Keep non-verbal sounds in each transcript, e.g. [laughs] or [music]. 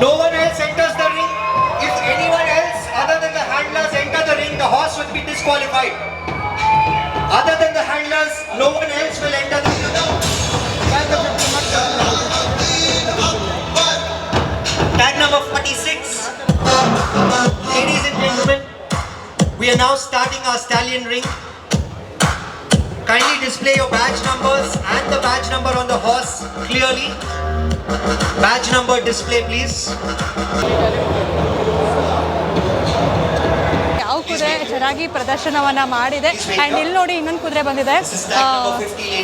No one else enters the ring. If anyone else other than the handlers enter the ring, the horse will be disqualified. Other than the handlers, no one else will enter the ring. Tag number 46. Ladies and gentlemen, we are now starting our stallion ring. Kindly display your badge numbers and the badge number on the horse clearly. Badge number display, please. ಯಾವ ಕುದುರೆ ಚೆನ್ನಾಗಿ ಪ್ರದರ್ಶನವನ್ನ ಮಾಡಿದೆ and ಇಲ್ಲಿ ನೋಡಿ ಇನ್ನೊಂದು ಕುದುರೆ ಬಂದಿದೆ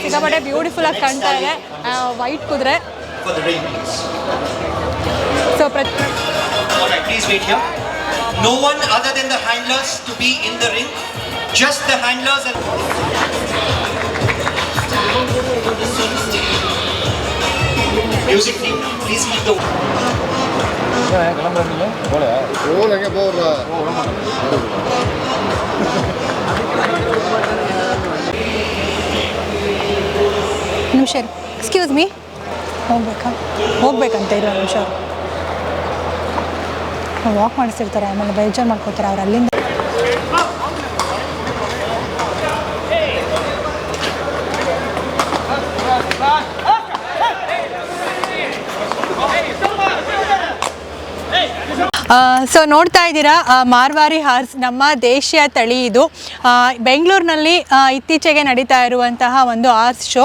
ಸಿಕ್ಕಾಪಟ್ಟೆ ಬ್ಯೂಟಿಫುಲ್ ಆಗಿ ಕಾಣ್ತಾ ಇದೆ ವೈಟ್ ಕುದುರೆ. ಸೊ ಪ್ರತಿ please wait here. No one other than the handlers to be in the ring. Just the handlers and. Music team please make the roll excuse me ಹೋಗ್ಬೇಕಾ? ಹೋಗ್ಬೇಕಂತ ಇಲ್ಲ ನಿಮಿಷ ವಾಕ್ ಮಾಡಿಸಿರ್ತಾರೆ ಆಮೇಲೆ ಬೇಜಾರು ಮಾಡ್ಕೋತಾರೆ ಅವ್ರು ಅಲ್ಲಿಂದ. ಸೊ ನೋಡ್ತಾ ಇದ್ದೀರಾ ಮಾರ್ವಾರಿ ಹಾರ್ಸ್, ನಮ್ಮ ದೇಶೀಯ ತಳಿ ಇದು. ಬೆಂಗಳೂರಿನಲ್ಲಿ ಇತ್ತೀಚೆಗೆ ನಡೀತಾ ಇರುವಂತಹ ಒಂದು ಹಾರ್ಸ್ ಶೋ.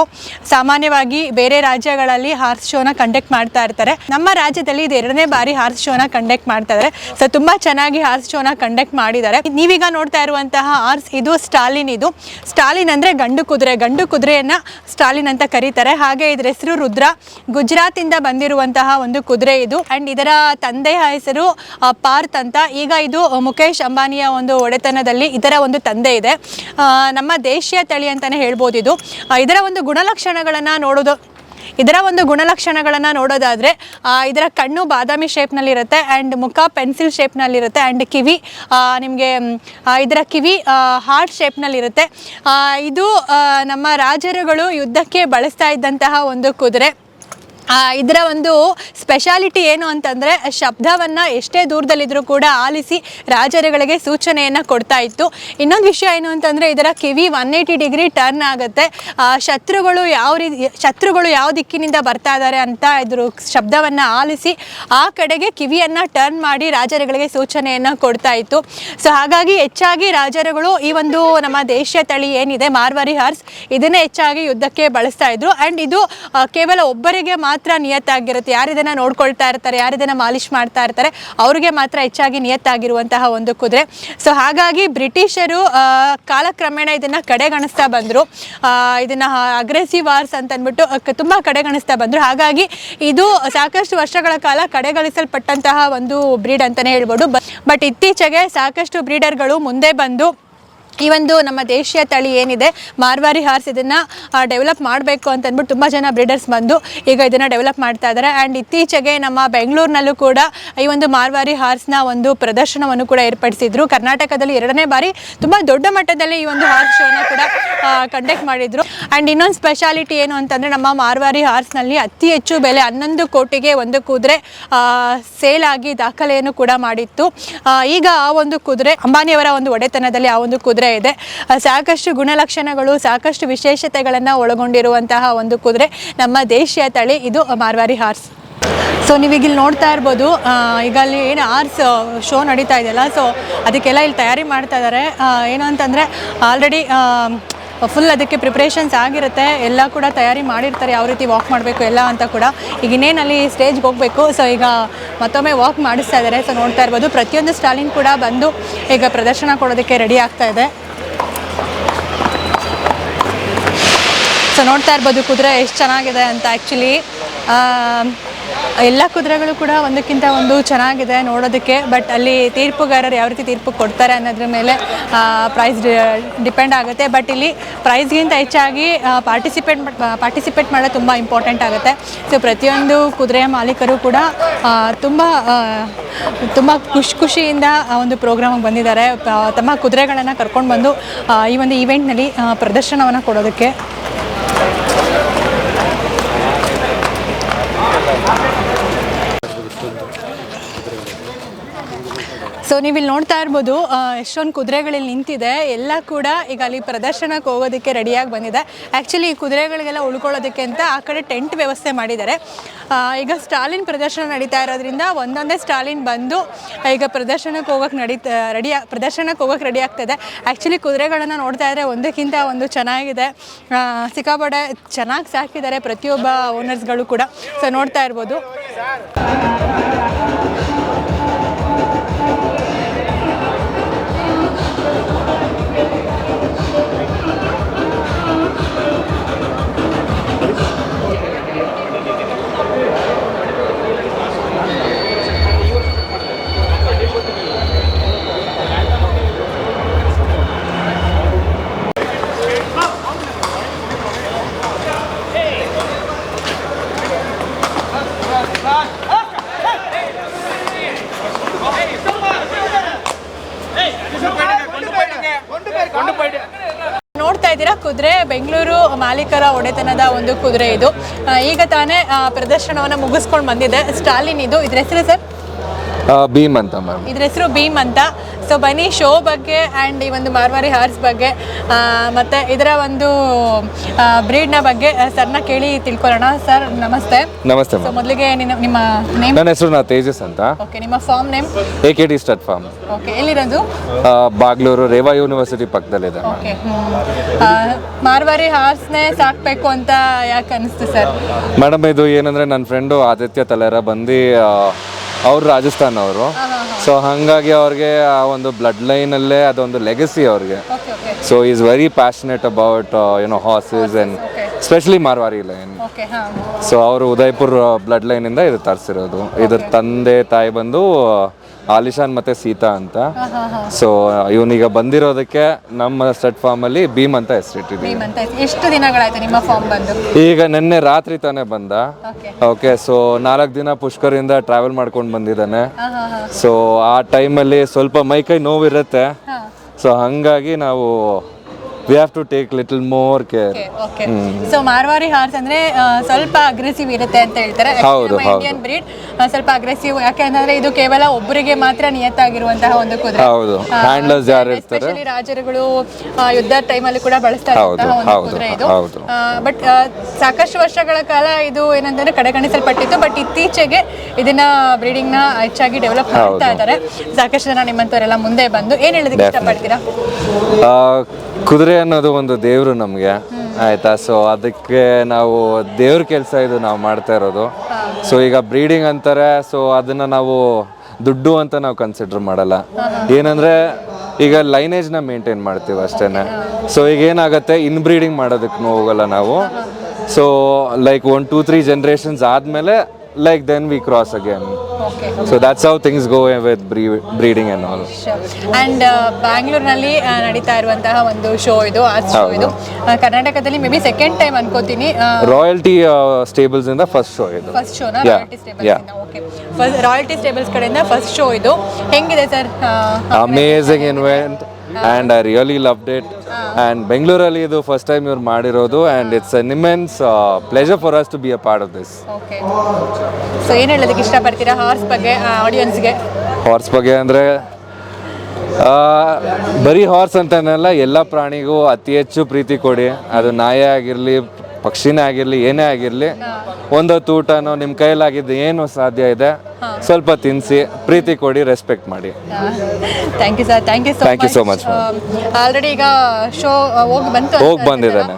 ಸಾಮಾನ್ಯವಾಗಿ ಬೇರೆ ರಾಜ್ಯಗಳಲ್ಲಿ ಹಾರ್ಸ್ ಶೋನ ಕಂಡಕ್ಟ್ ಮಾಡ್ತಾ ಇರ್ತಾರೆ. ನಮ್ಮ ರಾಜ್ಯದಲ್ಲಿ ಇದು ಎರಡನೇ ಬಾರಿ ಹಾರ್ಸ್ ಶೋನ ಕಂಡಕ್ಟ್ ಮಾಡ್ತಾ ಇದ್ದಾರೆ. ಸೊ ತುಂಬ ಚೆನ್ನಾಗಿ ಹಾರ್ಸ್ ಶೋನ ಕಂಡಕ್ಟ್ ಮಾಡಿದ್ದಾರೆ. ನೀವೀಗ ನೋಡ್ತಾ ಇರುವಂತಹ ಹಾರ್ಸ್, ಇದು ಸ್ಟಾಲಿನ್ ಇದು. ಸ್ಟಾಲಿನ್ ಅಂದರೆ ಗಂಡು ಕುದುರೆ. ಗಂಡು ಕುದುರೆಯನ್ನು ಸ್ಟಾಲಿನ್ ಅಂತ ಕರೀತಾರೆ. ಹಾಗೆ ಇದರ ಹೆಸರು ರುದ್ರ. ಗುಜರಾತಿಂದ ಬಂದಿರುವಂತಹ ಒಂದು ಕುದುರೆ ಇದು. ಆ್ಯಂಡ್ ಇದರ ತಂದೆಯ ಹೆಸರು ಆ, ಪಾರ್ಥ್ ಅಂತ. ಈಗ ಇದು ಮುಖೇಶ್ ಅಂಬಾನಿಯ ಒಂದು ಒಡೆತನದಲ್ಲಿ ಇದರ ಒಂದು ತಂದೆ ಇದೆ. ನಮ್ಮ ದೇಶೀಯ ತಳಿ ಅಂತಲೇ ಹೇಳ್ಬೋದು ಇದು. ಇದರ ಒಂದು ಗುಣಲಕ್ಷಣಗಳನ್ನು ನೋಡೋದು. ಇದರ ಒಂದು ಗುಣಲಕ್ಷಣಗಳನ್ನು ನೋಡೋದಾದರೆ ಇದರ ಕಣ್ಣು ಬಾದಾಮಿ ಶೇಪ್ನಲ್ಲಿರುತ್ತೆ ಆ್ಯಂಡ್ ಮುಖ ಪೆನ್ಸಿಲ್ ಶೇಪ್ನಲ್ಲಿರುತ್ತೆ ಆ್ಯಂಡ್ ಕಿವಿ ನಿಮಗೆ ಇದರ ಕಿವಿ ಹಾರ್ಟ್ ಶೇಪ್ನಲ್ಲಿರುತ್ತೆ ಇದು ನಮ್ಮ ರಾಜರುಗಳು ಯುದ್ಧಕ್ಕೆ ಬಳಸ್ತಾ ಇದ್ದಂತಹ ಒಂದು ಕುದುರೆ. ಇದರ ಒಂದು ಸ್ಪೆಷಾಲಿಟಿ ಏನು ಅಂತಂದರೆ ಶಬ್ದವನ್ನು ಎಷ್ಟೇ ದೂರದಲ್ಲಿದ್ದರೂ ಕೂಡ ಆಲಿಸಿ ರಾಜರುಗಳಿಗೆ ಸೂಚನೆಯನ್ನು ಕೊಡ್ತಾ ಇತ್ತು. ಇನ್ನೊಂದು ವಿಷಯ ಏನು ಅಂತಂದರೆ ಇದರ ಕಿವಿ ಒನ್ ಏಯ್ಟಿ ಡಿಗ್ರಿ ಟರ್ನ್ ಆಗುತ್ತೆ. ಆ, ಶತ್ರುಗಳು ಯಾವ ರೀತಿ ಶತ್ರುಗಳು ಯಾವ ದಿಕ್ಕಿನಿಂದ ಬರ್ತಾ ಇದ್ದಾರೆ ಅಂತ ಇದ್ರ ಶಬ್ದವನ್ನು ಆಲಿಸಿ ಆ ಕಡೆಗೆ ಕಿವಿಯನ್ನು ಟರ್ನ್ ಮಾಡಿ ರಾಜರುಗಳಿಗೆ ಸೂಚನೆಯನ್ನು ಕೊಡ್ತಾ ಇತ್ತು. ಸೊ ಹಾಗಾಗಿ ಹೆಚ್ಚಾಗಿ ರಾಜರುಗಳು ಈ ಒಂದು ನಮ್ಮ ದೇಶೀಯ ತಳಿ ಏನಿದೆ ಮಾರ್ವರಿ ಹಾರ್ಸ್ ಇದನ್ನೇ ಹೆಚ್ಚಾಗಿ ಯುದ್ಧಕ್ಕೆ ಬಳಸ್ತಾ ಇದ್ರು. ಆ್ಯಂಡ್ ಇದು ಕೇವಲ ಒಬ್ಬರಿಗೆ ಮಾತ್ರ ನಿಯತ್ತಾಗಿರುತ್ತೆ. ಯಾರಿದನ್ನು ನೋಡ್ಕೊಳ್ತಾ ಇರ್ತಾರೆ, ಯಾರಿದನ್ನು ಮಾಲಿಶ್ ಮಾಡ್ತಾ ಇರ್ತಾರೆ, ಅವ್ರಿಗೆ ಮಾತ್ರ ಹೆಚ್ಚಾಗಿ ನಿಯತ್ತಾಗಿರುವಂತಹ ಒಂದು ಕುದುರೆ. ಸೊ ಹಾಗಾಗಿ ಬ್ರಿಟಿಷರು ಕಾಲಕ್ರಮೇಣ ಇದನ್ನ ಕಡೆಗಣಿಸ್ತಾ ಬಂದರು. ಇದನ್ನ ಅಗ್ರೆಸಿವ್ ವಾರ್ಸ್ ಅಂತ ಅಂದ್ಬಿಟ್ಟು ತುಂಬಾ ಕಡೆಗಣಿಸ್ತಾ ಬಂದರು. ಹಾಗಾಗಿ ಇದು ಸಾಕಷ್ಟು ವರ್ಷಗಳ ಕಾಲ ಕಡೆಗಣಿಸಲ್ಪಟ್ಟಂತಹ ಒಂದು ಬ್ರೀಡ್ ಅಂತಲೇ ಹೇಳ್ಬೋದು. ಬಟ್ ಇತ್ತೀಚೆಗೆ ಸಾಕಷ್ಟು ಬ್ರೀಡರ್ಗಳು ಮುಂದೆ ಬಂದು ಈ ಒಂದು ನಮ್ಮ ದೇಶೀಯ ತಳಿ ಏನಿದೆ, ಮಾರ್ವಾರಿ ಹಾರ್ಸ್ ಇದನ್ನು ಡೆವಲಪ್ ಮಾಡಬೇಕು ಅಂತ ಅಂದ್ಬಿಟ್ಟು ತುಂಬ ಜನ ಬ್ರೀಡರ್ಸ್ ಬಂದು ಈಗ ಇದನ್ನು ಡೆವಲಪ್ ಮಾಡ್ತಾ ಇದ್ದಾರೆ ಆ್ಯಂಡ್ ಇತ್ತೀಚೆಗೆ ನಮ್ಮ ಬೆಂಗಳೂರಿನಲ್ಲೂ ಕೂಡ ಈ ಒಂದು ಮಾರ್ವಾರಿ ಹಾರ್ಸ್ನ ಒಂದು ಪ್ರದರ್ಶನವನ್ನು ಕೂಡ ಏರ್ಪಡಿಸಿದ್ರು. ಕರ್ನಾಟಕದಲ್ಲಿ ಎರಡನೇ ಬಾರಿ ತುಂಬ ದೊಡ್ಡ ಮಟ್ಟದಲ್ಲಿ ಈ ಒಂದು ಹಾರ್ಸ್ ಶೋನ ಕೂಡ ಕಂಡಕ್ಟ್ ಮಾಡಿದ್ರು. ಆ್ಯಂಡ್ ಇನ್ನೊಂದು ಸ್ಪೆಷಾಲಿಟಿ ಏನು ಅಂತಂದರೆ ನಮ್ಮ ಮಾರ್ವಾರಿ ಹಾರ್ಸ್ನಲ್ಲಿ ಅತಿ ಹೆಚ್ಚು ಬೆಲೆ ಹನ್ನೊಂದು ಕೋಟಿಗೆ ಒಂದು ಕುದುರೆ ಸೇಲ್ ಆಗಿ ದಾಖಲೆಯನ್ನು ಕೂಡ ಮಾಡಿತ್ತು. ಈಗ ಆ ಒಂದು ಕುದುರೆ ಅಂಬಾನಿಯವರ ಒಂದು ಒಡೆತನದಲ್ಲಿ ಆ ಒಂದು ಕುದುರೆ ಇದೆ. ಸಾಕಷ್ಟು ಗುಣಲಕ್ಷಣಗಳು, ಸಾಕಷ್ಟು ವಿಶೇಷತೆಗಳನ್ನು ಒಳಗೊಂಡಿರುವಂತಹ ಒಂದು ಕುದುರೆ ನಮ್ಮ ದೇಶೀಯ ತಳಿ. ಇದು ಮಾರ್ವಾರಿ ಹಾರ್ಸ್. ಸೊ ನೀವೀಗ ಇಲ್ಲಿ ನೋಡ್ತಾ ಇರ್ಬೋದು ಈಗ ಅಲ್ಲಿ ಏನು ಆರ್ಸ್ ಶೋ ನಡೀತಾ ಇದೆಯಲ್ಲ ಸೊ ಅದಕ್ಕೆಲ್ಲ ಇಲ್ಲಿ ತಯಾರಿ ಮಾಡ್ತಾ ಇದ್ದಾರೆ ಏನು ಅಂತಂದರೆ ಆಲ್ರೆಡಿ ಫುಲ್ ಅದಕ್ಕೆ ಪ್ರಿಪ್ರೇಷನ್ಸ್ ಆಗಿರುತ್ತೆ. ಎಲ್ಲ ಕೂಡ ತಯಾರಿ ಮಾಡಿರ್ತಾರೆ. ಯಾವ ರೀತಿ ವಾಕ್ ಮಾಡಬೇಕು, ಎಲ್ಲ ಅಂತ ಕೂಡ. ಈಗ ಇನ್ನೇನು ಅಲ್ಲಿ ಸ್ಟೇಜ್ಗೆ ಹೋಗಬೇಕು. ಸೊ ಈಗ ಮತ್ತೊಮ್ಮೆ ವಾಕ್ ಮಾಡಿಸ್ತಾ ಇದ್ದಾರೆ ಸೊ ನೋಡ್ತಾ ಇರ್ಬೋದು. ಪ್ರತಿಯೊಂದು ಸ್ಟಾಲಿನ್ ಕೂಡ ಬಂದು ಈಗ ಪ್ರದರ್ಶನ ಕೊಡೋದಕ್ಕೆ ರೆಡಿ ಆಗ್ತಾ ಇದೆ. ಸೊ ನೋಡ್ತಾ ಇರ್ಬೋದು. ಕುದುರೆ ಎಷ್ಟು ಚೆನ್ನಾಗಿದೆ ಅಂತ ಆ್ಯಕ್ಚುಲಿ ಎಲ್ಲ ಕುದುರೆಗಳು ಕೂಡ ಒಂದಕ್ಕಿಂತ ಒಂದು ಚೆನ್ನಾಗಿದೆ ನೋಡೋದಕ್ಕೆ ಬಟ್ ಅಲ್ಲಿ ತೀರ್ಪುಗಾರರು ಯಾವ ರೀತಿ ತೀರ್ಪು ಕೊಡ್ತಾರೆ ಅನ್ನೋದ್ರ ಮೇಲೆ ಪ್ರೈಸ್ ಡಿಪೆಂಡ್ ಆಗುತ್ತೆ. ಬಟ್ ಇಲ್ಲಿ ಪ್ರೈಸ್ಗಿಂತ ಹೆಚ್ಚಾಗಿ ಪಾರ್ಟಿಸಿಪೇಟ್ ಪಾರ್ಟಿಸಿಪೇಟ್ ಮಾಡೋದು ತುಂಬ ಇಂಪಾರ್ಟೆಂಟ್ ಆಗುತ್ತೆ. ಸೊ ಪ್ರತಿಯೊಂದು ಕುದುರೆಯ ಮಾಲೀಕರು ಕೂಡ ತುಂಬ ತುಂಬ ಖುಷಿ, ಖುಷಿಯಿಂದ ಆ ಒಂದು ಪ್ರೋಗ್ರಾಮಿಗೆ ಬಂದಿದ್ದಾರೆ. ತಮ್ಮ ಕುದುರೆಗಳನ್ನು ಕರ್ಕೊಂಡು ಬಂದು ಈ ಒಂದು ಈವೆಂಟ್ನಲ್ಲಿ ಪ್ರದರ್ಶನವನ್ನು ಕೊಡೋದಕ್ಕೆ. ಸೊ ನೀವು ನೋಡ್ತಾ ಇರ್ಬೋದು ಎಷ್ಟೊಂದು ಕುದುರೆಗಳಲ್ಲಿ ನಿಂತಿದೆ. ಎಲ್ಲ ಕೂಡ ಈಗ ಅಲ್ಲಿ ಪ್ರದರ್ಶನಕ್ಕೆ ಹೋಗೋದಕ್ಕೆ ರೆಡಿಯಾಗಿ ಬಂದಿದೆ. ಆ್ಯಕ್ಚುಲಿ ಈ ಕುದುರೆಗಳಿಗೆಲ್ಲ ಉಳ್ಕೊಳ್ಳೋದಕ್ಕೆ ಅಂತ ಆ ಕಡೆ ಟೆಂಟ್ ವ್ಯವಸ್ಥೆ ಮಾಡಿದ್ದಾರೆ. ಈಗ ಸ್ಟಾಲಿನ್ ಪ್ರದರ್ಶನ ನಡೀತಾ ಇರೋದ್ರಿಂದ ಒಂದೊಂದೇ ಸ್ಟಾಲಿನ್ ಬಂದು, ಈಗ ಪ್ರದರ್ಶನಕ್ಕೆ ಹೋಗೋಕೆ ನಡೀತಾ ರೆಡಿ ಪ್ರದರ್ಶನಕ್ಕೆ ಹೋಗೋಕೆ ರೆಡಿ ಆಗ್ತದೆ. ಆ್ಯಕ್ಚುಲಿ ಕುದುರೆಗಳನ್ನು ನೋಡ್ತಾ ಇದ್ದರೆ ಒಂದಕ್ಕಿಂತ ಒಂದು ಚೆನ್ನಾಗಿದೆ. ಸಿಕ್ಕಾಪಡೆ ಚೆನ್ನಾಗಿ ಸಾಕಿದ್ದಾರೆ ಪ್ರತಿಯೊಬ್ಬ ಓನರ್ಸ್ಗಳು ಕೂಡ. ಸೊ ನೋಡ್ತಾ ಇರ್ಬೋದು. ಮಾಲೀಕರ ಒಡೆತನದ ಒಂದು ಕುದುರೆ ಇದು. ಈಗ ತಾನೇ ಪ್ರದರ್ಶನವನ್ನು ಮುಗಿಸ್ಕೊಂಡು ಬಂದಿದೆ. ಸ್ಟಾಲಿನ್ ಇದು. ಇದ್ರ ಹೆಸರು ಸರ್? ಭೀಮ್ ಅಂತ ಮ್ಯಾಮ್. ಇದ್ರ ಹೆಸರು ಭೀಮ್ ಅಂತ. ಸೊ ಬನ್ನಿ ಶೋ ಬಗ್ಗೆ ಆ್ಯಂಡ್ ಈ ಒಂದು ಮಾರ್ವಾರಿ ಹಾರ್ಸ್ ಬಗ್ಗೆ. ಮತ್ತು ಇದರ ಒಂದು ಬ್ರೀಡ್ನ ಬಗ್ಗೆ ಸರ್ನ ಕೇಳಿ ತಿಳ್ಕೊಳ್ಳೋಣ. ಸರ್ ನಮಸ್ತೆ. ನಮಸ್ತೆ ಸೊ ಮ್ಯಾಮ್. ಮೊದಲಿಗೆ ನಿಮ್ಮ ನೇಮ್ ನನ್ನ ಹೆಸರು ನಾ ತೇಜಸ್ ಅಂತ. ಓಕೆ ನಿಮ್ಮ farm name A K D stud farm okay ಎಲ್ಲಿರೋದು? ಬಾಗ್ಲೂರು ರೇವಾ ಯೂನಿವರ್ಸಿಟಿ ಪಕ್ಕದಲ್ಲಿದೆ ಮ್ಯಾಮ್. ಓಕೆ ಮಾರ್ವಾರಿ ಹಾರ್ಸ್ನೇ ಸಾಕಬೇಕು ಅಂತ ಯಾಕೆ ಅನಿಸ್ತು ಸರ್ ಮೇಡಮ್ ಇದು ಏನಂದರೆ ನನ್ನ ಫ್ರೆಂಡು ಆದಿತ್ಯ ತಲೆರ ಬಂದು ಅವ್ರು ರಾಜಸ್ಥಾನ್ ಅವರು. ಸೊ ಹಾಗಾಗಿ ಅವ್ರಿಗೆ ಆ ಒಂದು ಬ್ಲಡ್ ಲೈನಲ್ಲೇ ಅದೊಂದು ಲೆಗಸಿ ಅವ್ರಿಗೆ. So is very passionate about you know horses and Okay. Specially Marwari line so ಅವರು ಉದಯ್ಪುರ್ ಬ್ಲಡ್ ಲೈನಿಂದ ಇದು ತರಿಸಿರೋದು. ಇದ್ರ ತಂದೆ ತಾಯಿ ಬಂದು ಆಲಿಶಾನ್ ಮತ್ತೆ ಸೀತಾ ಅಂತ. ಸೊ ಇವನೀಗ ಬಂದಿರೋದಕ್ಕೆ ನಮ್ಮ ಸ್ಟಡ್ ಫಾರ್ಮ್ ಅಲ್ಲಿ ಭೀಮ್ ಅಂತ ಆಯ್ತು. ಎಷ್ಟು ದಿನಗಳಾಯ್ತು ನಿಮ್ಮ ಫಾರ್ಮ್ ಬಂದು? ಈಗ ನಿನ್ನೆ ರಾತ್ರಿ ತಾನೇ ಬಂದ. ಓಕೆ ಸೊ ನಾಲ್ಕು ದಿನ ಪುಷ್ಕರಿಂದ ಟ್ರಾವೆಲ್ ಮಾಡ್ಕೊಂಡು ಬಂದಿದ್ದಾನೆ. ಸೊ ಆ ಟೈಮಲ್ಲಿ ಸ್ವಲ್ಪ ಮೈಕೈ ನೋವಿರುತ್ತೆ. ಸೊ ಹಂಗಾಗಿ ನಾವು we have to take little more care okay so Marwari horse ಅಂದ್ರೆ ಆ, ಸ್ವಲ್ಪ ಅಗ್ರೆಸಿವ್ ಇರುತ್ತೆ ಅಂತ ಹೇಳ್ತಾರೆ. ಹೌದು, ಹೌದು. ಇಂಡಿಯನ್ ಬ್ರೀಡ್ ಸ್ವಲ್ಪ ಅಗ್ರೆಸಿವ್ ಯಾಕೆಂದ್ರೆ ಇದು ಕೇವಲ ಒಬ್ಬರಿಗೆ ಮಾತ್ರ ನಿಯತ್ತಾಗಿರುವಂತಹ ಒಂದು ಕುದುರೆ. ಹೌದು ಹ್ಯಾಂಡ್ಲರ್ಸ್ ಯಾರು ಇರ್ತಾರೆ? ಸ್ಪೆಷಲಿ ರಾಜರುಗಳು ಆ, ಯುದ್ಧ ಟೈಮಲ್ಲಿ ಕೂಡ ಬಳಸ್ತಾ ಹೌದು, ಇರುವಂತಹ ಒಂದು ಹೌದು, ಕುದುರೆ ಇದು. ಹೌದು. ಬಟ್ ಸಾಕಷ್ಟು ವರ್ಷಗಳ ಕಾಲ ಇದು ಏನಂತಂದ್ರೆ ಕಡೆಗಣಿಸಲ್ಪಟ್ಟಿತ್ತು ಬಟ್ ಇತ್ತೀಚೆಗೆ ಇದನ್ನ ಬ್ರೀಡಿಂಗ್ನ ಹೆಚ್ಚಾಗಿ ಡೆವಲಪ್ ಮಾಡ್ತಾ ಇದ್ದಾರೆ. ಸಾಕಷ್ಟು ಜನ ನಿಮ್ಮಂತವರೆಲ್ಲ ಮುಂದೆ ಬಂದು ಏನ್ ಹೇಳೋದಕ್ಕೆ ಇಷ್ಟಪಡ್ತೀರಾ? ಕುದುರೆ ಅನ್ನೋದು ಒಂದು ದೇವರು ನಮಗೆ. ಆಯ್ತಾ? ಸೊ ಅದಕ್ಕೆ ನಾವು ದೇವ್ರ ಕೆಲಸ ಇದು ನಾವು ಮಾಡ್ತಾ ಇರೋದು. ಸೊ ಈಗ ಬ್ರೀಡಿಂಗ್ ಅಂತಾರೆ ಸೊ ಅದನ್ನ ನಾವು ದುಡ್ಡು ಅಂತ ನಾವು ಕನ್ಸಿಡರ್ ಮಾಡಲ್ಲ. ಏನಂದ್ರೆ, ಈಗ ಲೈನೇಜ್ನ ಮೇಂಟೈನ್ ಮಾಡ್ತೀವಿ ಅಷ್ಟೇನೆ. ಸೊ ಈಗ ಏನಾಗುತ್ತೆ? ಇನ್ ಬ್ರೀಡಿಂಗ್ ಮಾಡೋದಕ್ಕೆ ಹೋಗಲ್ಲ ನಾವು. So like one two three generations ಆದಮೇಲೆ like then we cross again okay so that's how things go with breeding and all and ಬ್ಯಾಂಗ್ಳೂರ್ನಲ್ಲಿ uh, ನಡೀತಾ ಇರುವಂತಹ ಒಂದು ಶೋ ಇದು ಆರ್ಟ್ ಶೋ ಇದು. ಆ, ಕರ್ನಾಟಕದಲ್ಲಿ ಮೇ ಬಿ ಸೆಕೆಂಡ್ ಟೈಮ್ ಅನ್ಕೋತೀನಿ ರಾಯಲ್ಟಿ ಸ್ಟೇಬಲ್ಸ್ ಇಂದ ಫಸ್ಟ್ ಶೋ ಇದು. ಫಸ್ಟ್ ಶೋನ Yeah, Royalty Stables okay first Royalty Stables ಕಡೆಯಿಂದ ಫಸ್ಟ್ ಶೋ ಇದು. ಹೆಂಗಿದೆ sir amazing event and I really loved it and ಬೆಂಗಳೂರಲ್ಲಿ ಇದು ಫಸ್ಟ್ ಟೈಮ್ ಇವ್ರು ಮಾಡಿರೋದು and it's an immense pleasure for us to be a part of this okay so ಏನು ಹೇಳೋದಕ್ಕೆ ಇಷ್ಟಪಡ್ತೀರಾ ಹಾರ್ಸ್ ಬಗ್ಗೆ ಆಡಿಯನ್ಸ್ಗೆ ಹಾರ್ಸ್ ಬಗ್ಗೆ ಅಂದರೆ ಬರೀ ಹಾರ್ಸ್ ಅಂತನಲ್ಲ ಎಲ್ಲ ಪ್ರಾಣಿಗೂ ಅತಿ ಹೆಚ್ಚು ಪ್ರೀತಿ ಕೊಡಿ. ಅದು ನಾಯಿ ಆಗಿರಲಿ ಪಕ್ಷಿನೇ ಆಗಿರಲಿ ಏನೇ ಆಗಿರಲಿ ಒಂದೊತ್ತು ಊಟನೋ ನಿಮ್ಮ ಕೈಲಾಗಿದ್ದು ಏನು ಸಾಧ್ಯ ಇದೆ ಸ್ವಲ್ಪ ತಿನ್ನಿಸಿ ಪ್ರೀತಿ ಕೊಡಿ ರೆಸ್ಪೆಕ್ಟ್ ಮಾಡಿ. Thank you sir thank you so you so so already ಈಗ ಶೋ ಹೋಗಿ ಬಂತು ಹೋಗ್ ಬಂದಿದ್ದಾನೆ.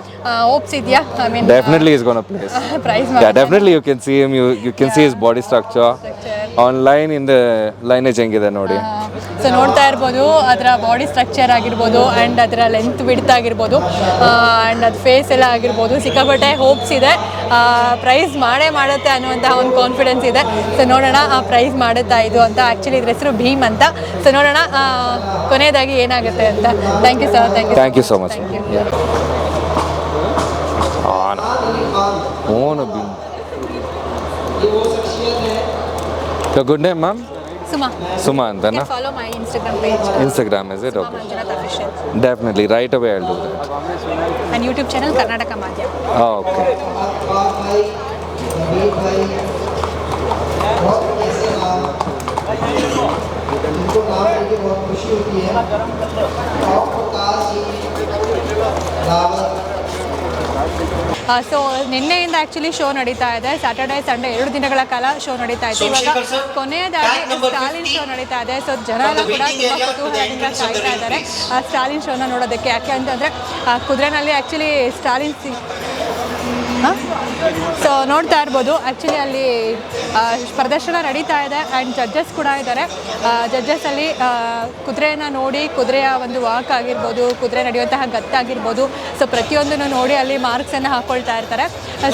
ಓಪ್ಸ್ ಇದೆಯಾ I mean definitely is gone place price definitely you [laughs] can see him. You can can his his body structure. ಇಂದ lineage ಹೆಂಗಿದೆ ನೋಡಿ. So ನೋಡ್ತಾ ಇರ್ಬೋದು ಅದರ ಬಾಡಿ ಸ್ಟ್ರಕ್ಚರ್ ಆಗಿರ್ಬೋದು ಆ್ಯಂಡ್ ಅದರ ಲೆಂತ್ ವಿಡ್ತ್ ಆಗಿರ್ಬೋದು ಆ್ಯಂಡ್ ಅದು ಫೇಸ್ ಎಲ್ಲ ಆಗಿರ್ಬೋದು. ಸಿಕ್ಕಾಪಟ್ಟೆ ಹೋಪ್ಸ್ ಇದೆ. ಪ್ರೈಸ್ ಮಾಡೇ ಮಾಡುತ್ತೆ ಅನ್ನುವಂತಹ ಒಂದು ಕಾನ್ಫಿಡೆನ್ಸ್ ಇದೆ. ಸೊ ನೋಡೋಣ ಆ ಪ್ರೈಸ್ ಮಾಡುತ್ತಾ ಇದು ಅಂತ. ಆ್ಯಕ್ಚುಲಿ ಇದ್ರ ಹೆಸರು ಭೀಮ್ ಅಂತ. ಸೊ ನೋಡೋಣ ಕೊನೆಯದಾಗಿ ಏನಾಗುತ್ತೆ ಅಂತ. Thank you sir thank you thank you so much one good name ma'am Suma Suma ಅಂತನಾ follow my Instagram page Instagram is it okay Manjunath official definitely right away I'll do that and YouTube channel Karnataka Madhyama okay so ನಿನ್ನೆಯಿಂದ actually show ನಡೀತಾ ಇದೆ. Saturday Sunday ಎರಡು ದಿನಗಳ ಕಾಲ show ನಡೀತಾ ಇದೆ. ಇವಾಗ ಕೊನೆಯದಾಗಿ ಸ್ಟಾಲಿನ್ ಶೋ ನಡೀತಾ ಇದೆ. ಸೊ ಜನ ಎಲ್ಲ ಕೂಡ ತುಂಬ ಕುತೂಹಲದಿಂದ ಕಾಯ್ತಾ ಇದ್ದಾರೆ. ಆ ಸ್ಟಾಲಿನ್ ಶೋನ ನೋಡೋದಕ್ಕೆ ಯಾಕೆ ಅಂತಂದರೆ ಕುದುರೆನಲ್ಲಿ ಆ್ಯಕ್ಚುಲಿ ಸ್ಟಾಲಿನ್ ಸಿ ಸೊ ನೋಡ್ತಾ ಇರ್ಬೋದು. ಆ್ಯಕ್ಚುಲಿ ಅಲ್ಲಿ ಪ್ರದರ್ಶನ ನಡೀತಾ ಇದೆ ಆ್ಯಂಡ್ ಜಡ್ಜಸ್ ಕೂಡ ಇದ್ದಾರೆ. ಜಡ್ಜಸ್ಸಲ್ಲಿ ಕುದುರೆನ ನೋಡಿ ಕುದುರೆಯ ಒಂದು ವಾಕ್ ಆಗಿರ್ಬೋದು ಕುದುರೆ ನಡೆಯುವಂತಹ ಗತ್ತಾಗಿರ್ಬೋದು ಸೊ ಪ್ರತಿಯೊಂದನ್ನು ನೋಡಿ ಅಲ್ಲಿ ಮಾರ್ಕ್ಸನ್ನು ಹಾಕ್ಕೊಳ್ತಾ ಇರ್ತಾರೆ.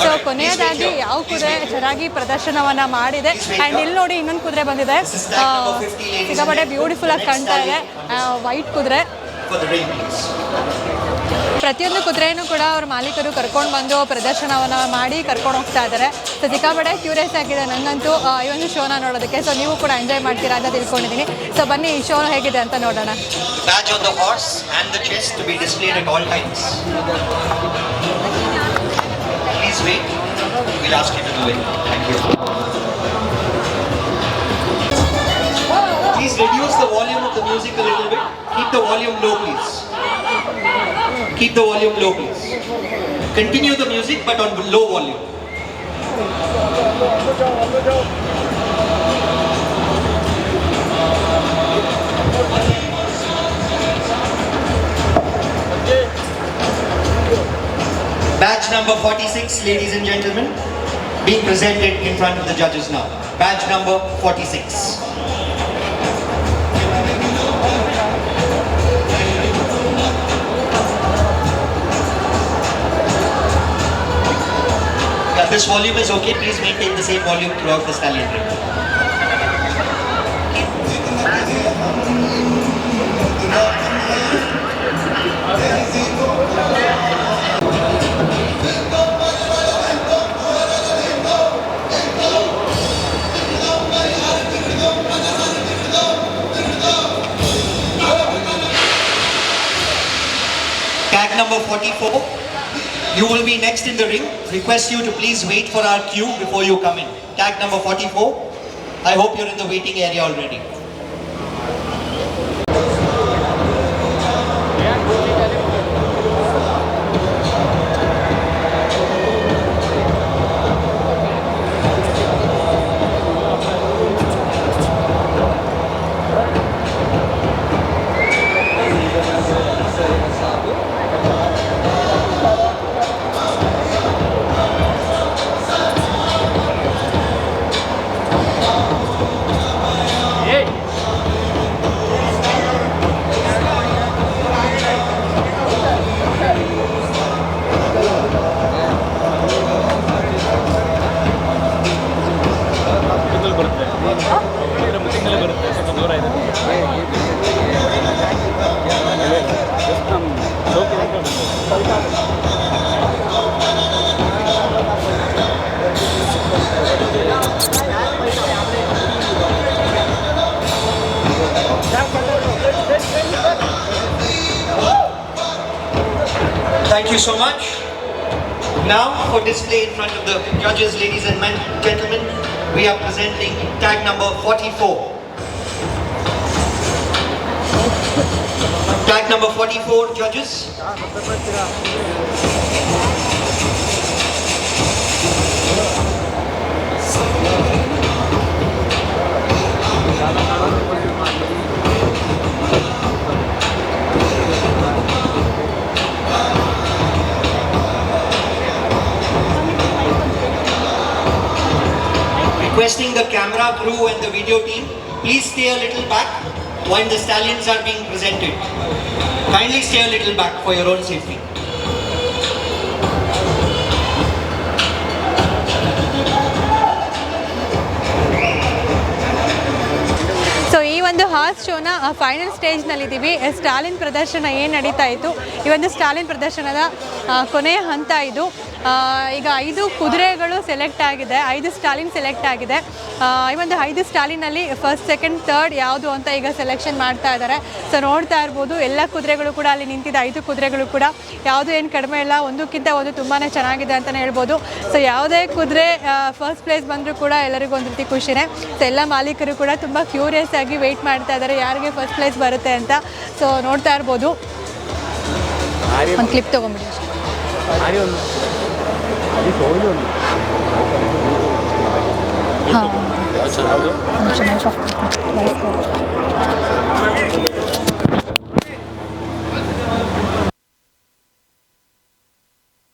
ಸೊ ಕೊನೆಯದಾಗಿ ಯಾವ ಕುದುರೆ ಚೆನ್ನಾಗಿ ಪ್ರದರ್ಶನವನ್ನು ಮಾಡಿದೆ ಆ್ಯಂಡ್ ಇಲ್ಲಿ ನೋಡಿ ಇನ್ನೊಂದು ಕುದುರೆ ಬಂದಿದೆ. ಸಿಕ್ಕಾಪಟ್ಟೆ ಬ್ಯೂಟಿಫುಲ್ ಆಗಿ ಕಾಣ್ತಾ ಇದೆ. ವೈಟ್ ಕುದುರೆ For the ring, please. ಪ್ರತಿಯೊಂದು ಕುದುರೆಯನ್ನು ಕೂಡ ಅವ್ರ ಮಾಲೀಕರು ಕರ್ಕೊಂಡು ಬಂದು ಪ್ರದರ್ಶನವನ್ನು ಮಾಡಿ ಕರ್ಕೊಂಡು ಹೋಗ್ತಾ ಇದ್ದಾರೆ ಸೊ ಸಿಕ್ಕಾಪಡೆ ಕ್ಯೂರಿಯಸ್ ಆಗಿದೆ ನನಗಂತೂ ಈ ಒಂದು ಶೋನ ನೋಡೋದಕ್ಕೆ. ಸೊ ನೀವು ಕೂಡ ಎಂಜಾಯ್ ಮಾಡ್ತೀರಾ ಅಂತ ತಿಳ್ಕೊಂಡಿದ್ದೀನಿ. ಸೊ ಬನ್ನಿ ಈ ಶೋನ ಹೇಗಿದೆ ಅಂತ ನೋಡೋಣ. Please reduce the volume of the music a little bit. Keep the volume low, please. Keep the volume low, please. Continue the music, but on low volume. Badge number 46, ladies and gentlemen, being presented in front of the judges now. Badge number 46. This volume is okay. Please maintain the same volume throughout the stallion Request you to please wait for our cue before you come in. Tag number 44. I hope you're in the waiting area already. Thank you so much. Now, for display in front of the judges, ladies and men, gentlemen, we are presenting tag number 44. Tag number 44, judges. Crew and the video team, please stay a little back while the stallions are being presented. Kindly stay a little back for your own safety. So ಈ ಒಂದು horse ಶೋನ final ಸ್ಟೇಜ್ನಲ್ಲಿದ್ದೀವಿ stallion ಪ್ರದರ್ಶನ ಏನು ನಡೀತಾ ಇತ್ತು ಈ ಒಂದು ಸ್ಟಾಲಿನ್ ಪ್ರದರ್ಶನದ ಕೊನೆಯ ಹಂತ ಇದು. ಈಗ ಐದು ಕುದುರೆಗಳು ಸೆಲೆಕ್ಟ್ ಆಗಿದೆ. ಐದು ಸ್ಟಾಲಿನ್ ಸೆಲೆಕ್ಟ್ ಆಗಿದೆ. ಈ ಒಂದು ಐದು ಸ್ಟಾಲಿನಲ್ಲಿ ಫಸ್ಟ್ ಸೆಕೆಂಡ್ ಥರ್ಡ್ ಯಾವುದು ಅಂತ ಈಗ ಸೆಲೆಕ್ಷನ್ ಮಾಡ್ತಾ ಇದ್ದಾರೆ. ಸೊ ನೋಡ್ತಾ ಇರ್ಬೋದು, ಎಲ್ಲ ಕುದುರೆಗಳು ಕೂಡ ಅಲ್ಲಿ ನಿಂತಿದೆ. ಐದು ಕುದುರೆಗಳು ಕೂಡ. ಯಾವುದು ಏನು ಕಡಿಮೆ ಇಲ್ಲ, ಒಂದಕ್ಕಿಂತ ಒಂದು ತುಂಬಾ ಚೆನ್ನಾಗಿದೆ ಅಂತಲೇ ಹೇಳ್ಬೋದು. ಸೊ ಯಾವುದೇ ಕುದುರೆ ಫಸ್ಟ್ ಪ್ಲೇಸ್ ಬಂದರೂ ಕೂಡ ಎಲ್ಲರಿಗೂ ಒಂದು ರೀತಿ ಖುಷಿನೇ. ಸೊ ಎಲ್ಲ ಮಾಲೀಕರು ಕೂಡ ತುಂಬ ಕ್ಯೂರಿಯಸ್ ಆಗಿ ವೆಯ್ಟ್ ಮಾಡ್ತಾ ಇದ್ದಾರೆ. ಯಾರಿಗೆ ಫಸ್ಟ್ ಪ್ಲೇಸ್ ಬರುತ್ತೆ ಅಂತ. ಸೊ ನೋಡ್ತಾ ಇರ್ಬೋದು. ಒಂದು ಕ್ಲಿಪ್ ತೊಗೊಂಬಿಡಿ 还有呢你说有好吃好多好吃好来一个